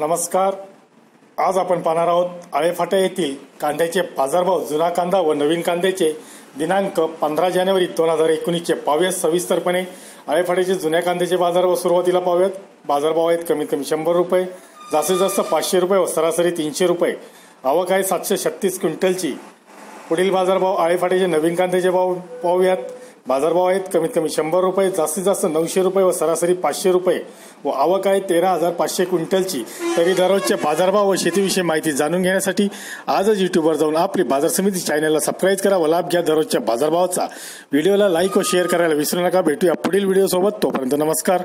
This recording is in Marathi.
नमस्कार. आज आपण पाहणार आहोत आळेफाटा येथील कांद्याचे बाजारभाव जुना कांदा व नवीन कांद्याचे दिनांक पंधरा जानेवारी दोन हजार एकोणीसचे पाहूयात सविस्तरपणे. आळेफाट्याचे जुन्या कांद्याचे बाजारभाव सुरुवातीला पाहूयात. बाजारभाव आहेत कमीत कमी शंभर रुपये जास्तीत जास्त पाचशे रुपये व सरासरी तीनशे रुपये. आवक आहे सातशे छत्तीस क्विंटलची. पुढील बाजारभाव आळेफाट्याचे नवीन कांद्याचे भाव पाहूयात. बाजारभाव आहेत कमीत कमी शंभर रुपये जास्तीत जास्त नऊशे रुपये व सरासरी पाचशे रुपये. व आवक आहे तेरा हजार पाचशे क्विंटलची. तरी दररोजचे बाजारभाव व शेतीविषयी माहिती जाणून घेण्यासाठी आजच युट्यूबवर जाऊन आपली बाजार समिती चॅनलला सबस्क्राईब करा व लाभ घ्या दररोजच्या बाजारभावाचा. व्हिडिओला लाईक व शेअर करायला विसरू नका. भेटूया पुढील व्हिडिओसोबत तोपर्यंत नमस्कार.